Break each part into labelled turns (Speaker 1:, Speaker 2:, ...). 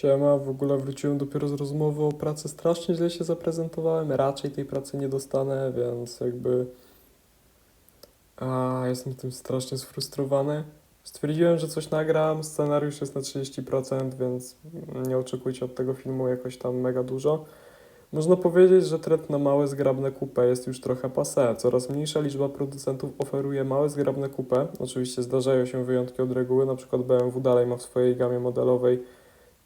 Speaker 1: Siema, w ogóle wróciłem dopiero z rozmowy o pracy. Strasznie źle się zaprezentowałem. Raczej tej pracy nie dostanę, więc jakby. A, jestem tym strasznie sfrustrowany. Stwierdziłem, że coś nagram. Scenariusz jest na 30%, więc nie oczekujcie od tego filmu jakoś tam mega dużo. Można powiedzieć, że trend na małe, zgrabne coupe jest już trochę passé. Coraz mniejsza liczba producentów oferuje małe, zgrabne coupe. Oczywiście zdarzają się wyjątki od reguły, przykład BMW dalej ma w swojej gamie modelowej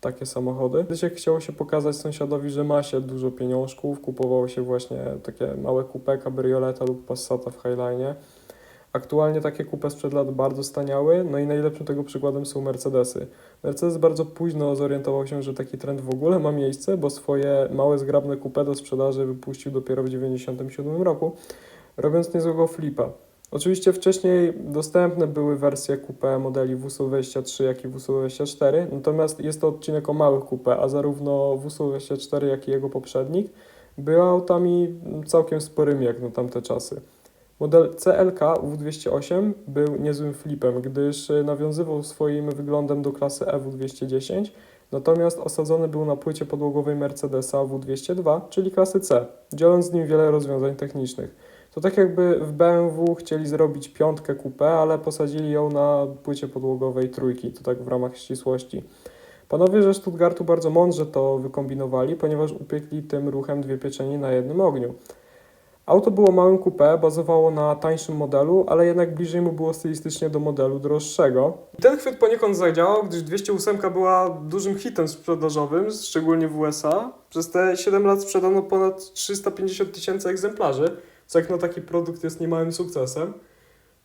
Speaker 1: takie samochody. Kiedyś jak chciało się pokazać sąsiadowi, że ma się dużo pieniążków, kupowało się właśnie takie małe coupe, cabrioleta lub Passata w Highline. Aktualnie takie coupe sprzed lat bardzo staniały, no i najlepszym tego przykładem są Mercedesy. Mercedes bardzo późno zorientował się, że taki trend w ogóle ma miejsce, bo swoje małe, zgrabne coupe do sprzedaży wypuścił dopiero w 1997 roku, robiąc niezłego flipa. Oczywiście wcześniej dostępne były wersje coupe modeli WSU23, jak i WSU24, natomiast jest to odcinek o małych coupe, a zarówno WSU24, jak i jego poprzednik były autami całkiem sporymi jak na tamte czasy. Model CLK W208 był niezłym flipem, gdyż y, nawiązywał swoim wyglądem do klasy EW210, natomiast osadzony był na płycie podłogowej Mercedesa W202, czyli klasy C, dzieląc z nim wiele rozwiązań technicznych. To tak jakby w BMW chcieli zrobić piątkę coupé, ale posadzili ją na płycie podłogowej trójki, to tak w ramach ścisłości. Panowie ze Stuttgartu bardzo mądrze to wykombinowali, ponieważ upiekli tym ruchem dwie pieczenie na jednym ogniu. Auto było małym coupé, bazowało na tańszym modelu, ale jednak bliżej mu było stylistycznie do modelu droższego. Ten chwyt poniekąd zadziałał, gdyż 208 była dużym hitem sprzedażowym, szczególnie w USA. Przez te 7 lat sprzedano ponad 350 tysięcy egzemplarzy, co jak na taki produkt jest niemałym sukcesem.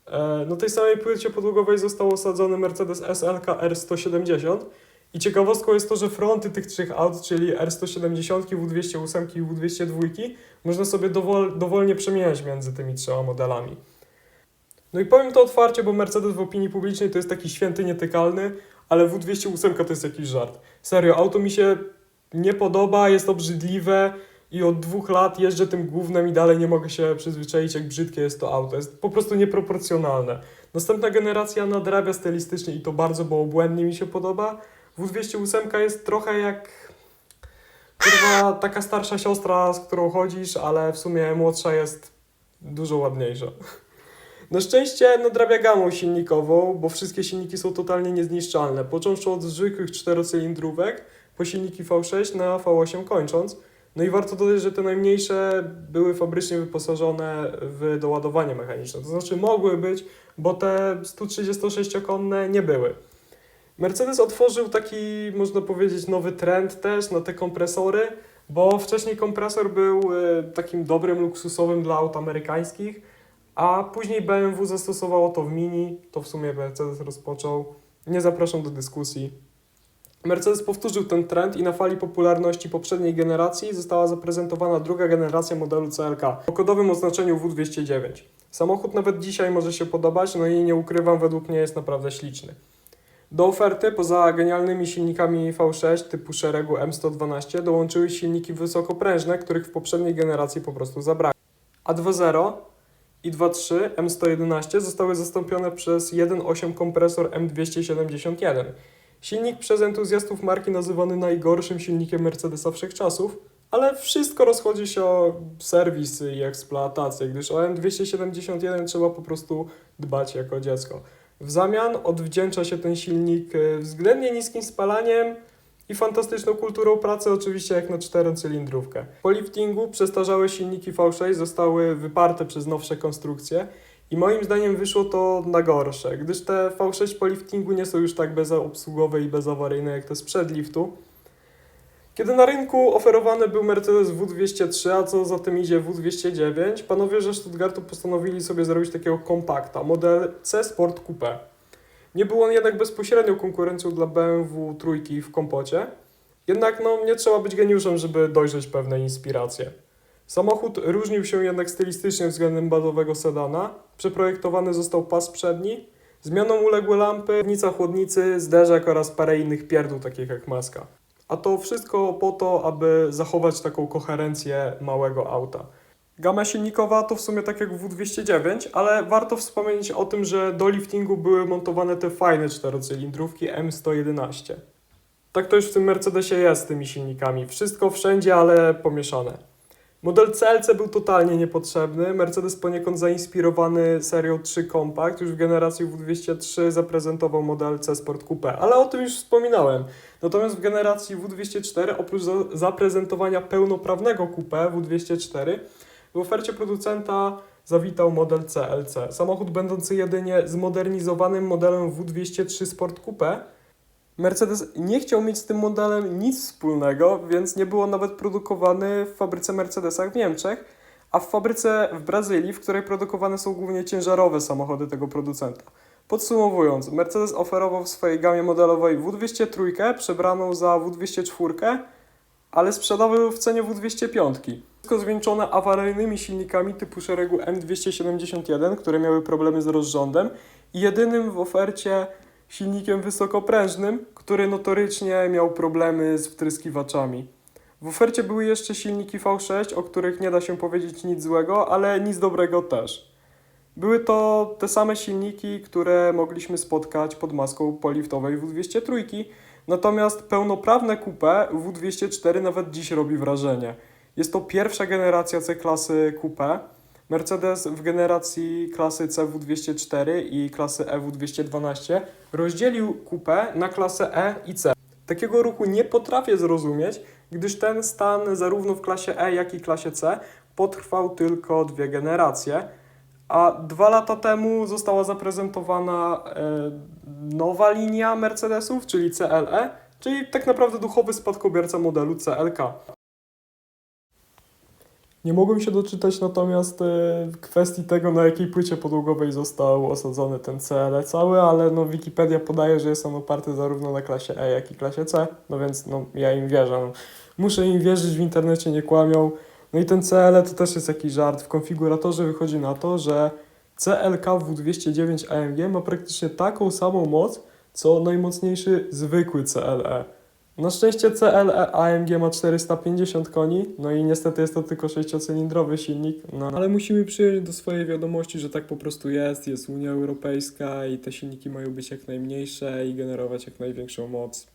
Speaker 1: E, Na tej samej płycie podłogowej został osadzony Mercedes SLK R170 i ciekawostką jest to, że fronty tych trzech aut, czyli R170, W208 i W202, można sobie dowol, dowolnie przemieniać między tymi trzema modelami. No i powiem to otwarcie, bo Mercedes w opinii publicznej to jest taki święty nietykalny, ale W208 to jest jakiś żart. Serio, auto mi się nie podoba, jest obrzydliwe i od dwóch lat jeżdżę tym głównym i dalej nie mogę się przyzwyczaić, jak brzydkie jest to auto. Jest po prostu nieproporcjonalne. Następna generacja nadrabia stylistycznie i to bardzo, bo obłędnie mi się podoba. W208 jest trochę jak kurwa taka starsza siostra, z którą chodzisz, ale w sumie młodsza jest dużo ładniejsza. Na szczęście nadrabia gamą silnikową, bo wszystkie silniki są totalnie niezniszczalne, począwszy od zwykłych czterocylindrówek po silniki V6 na V8 kończąc. No i warto dodać, że te najmniejsze były fabrycznie wyposażone w doładowanie mechaniczne. To znaczy mogły być, bo te 136-konne nie były. Mercedes otworzył taki, można powiedzieć, nowy trend też na te kompresory, bo wcześniej kompresor był e, takim dobrym, luksusowym dla aut amerykańskich, a później BMW zastosowało to w Mini, to w sumie Mercedes rozpoczął. Nie zapraszam do dyskusji. Mercedes powtórzył ten trend i na fali popularności poprzedniej generacji została zaprezentowana druga generacja modelu CLK o kodowym oznaczeniu W209. Samochód nawet dzisiaj może się podobać, no i nie ukrywam, według mnie jest naprawdę śliczny. Do oferty, poza genialnymi silnikami V6 typu szeregu M112, dołączyły silniki wysokoprężne, których w poprzedniej generacji po prostu zabrakło. A 2.0 i 2.3 M111 zostały zastąpione przez 1.8 kompresor M271. Silnik przez entuzjastów marki nazywany najgorszym silnikiem Mercedesa wszechczasów, ale wszystko rozchodzi się o serwisy i eksploatację, gdyż o M271 trzeba po prostu dbać jako dziecko. W zamian odwdzięcza się ten silnik e, względnie niskim spalaniem i fantastyczną kulturą pracy, oczywiście jak na czterocylindrówkę. Po liftingu przestarzałe silniki V6 zostały wyparte przez nowsze konstrukcje i moim zdaniem wyszło to na gorsze, gdyż te V6 po liftingu nie są już tak bezobsługowe i bezawaryjne jak te sprzed liftu. Kiedy na rynku oferowany był Mercedes W203, a co za tym idzie W209, panowie ze Stuttgartu postanowili sobie zrobić takiego kompakta, model C Sport Coupe. Nie był on jednak bezpośrednią konkurencją dla BMW trójki w kompocie, jednak no, nie trzeba być geniuszem, żeby dojrzeć pewne inspiracje. Samochód różnił się jednak stylistycznie względem bazowego sedana. Przeprojektowany został pas przedni, zmianą uległy lampy, nica chłodnicy, zderzak oraz parę innych pierdół takich jak maska. A to wszystko po to, aby zachować taką koherencję małego auta. Gama silnikowa to w sumie tak jak W209, ale warto wspomnieć o tym, że do liftingu były montowane te fajne czterocylindrówki M111. Tak to już w tym Mercedesie jest z tymi silnikami. Wszystko wszędzie, ale pomieszane. Model CLC był totalnie niepotrzebny. Mercedes poniekąd zainspirowany serią 3 Compact już w generacji W203 zaprezentował model C Sport Coupe, ale o tym już wspominałem. Natomiast w generacji W204 oprócz za zaprezentowania pełnoprawnego coupe W204 w ofercie producenta zawitał model CLC. Samochód będący jedynie zmodernizowanym modelem W203 Sport Coupe. Mercedes nie chciał mieć z tym modelem nic wspólnego, więc nie było nawet produkowany w fabryce Mercedesa w Niemczech, a w fabryce w Brazylii, w której produkowane są głównie ciężarowe samochody tego producenta. Podsumowując, Mercedes oferował w swojej gamie modelowej W203 przebraną za W204, ale sprzedawał w cenie W205. Wszystko zwieńczone awaryjnymi silnikami typu szeregu M271, które miały problemy z rozrządem i jedynym w ofercie silnikiem wysokoprężnym, który notorycznie miał problemy z wtryskiwaczami. W ofercie były jeszcze silniki V6, o których nie da się powiedzieć nic złego, ale nic dobrego też. Były to te same silniki, które mogliśmy spotkać pod maską poliftowej W203, natomiast pełnoprawne coupe W204 nawet dziś robi wrażenie. Jest to pierwsza generacja C-klasy coupe. Mercedes w generacji klasy CW204 i klasy EW212 rozdzielił coupe na klasę E i C. Takiego ruchu nie potrafię zrozumieć, gdyż ten stan zarówno w klasie E, jak i klasie C potrwał tylko dwie generacje, a dwa lata temu została zaprezentowana e, nowa linia Mercedesów, czyli CLE, czyli tak naprawdę duchowy spadkobierca modelu CLK. Nie mogłem się doczytać natomiast e, kwestii tego, na jakiej płycie podłogowej został osadzony ten CL cały, ale no Wikipedia podaje, że jest on oparty zarówno na klasie E, jak i klasie C, no więc no, ja im wierzę. Muszę im wierzyć, w internecie nie kłamią. No i ten CL to też jest jakiś żart. W konfiguratorze wychodzi na to, że CLK W209 AMG ma praktycznie taką samą moc, co najmocniejszy zwykły CLE. Na szczęście CLE AMG ma 450 koni, no i niestety jest to tylko sześciocylindrowy silnik, no ale musimy przyjąć do swojej wiadomości, że tak po prostu jest, jest Unia Europejska i te silniki mają być jak najmniejsze i generować jak największą moc.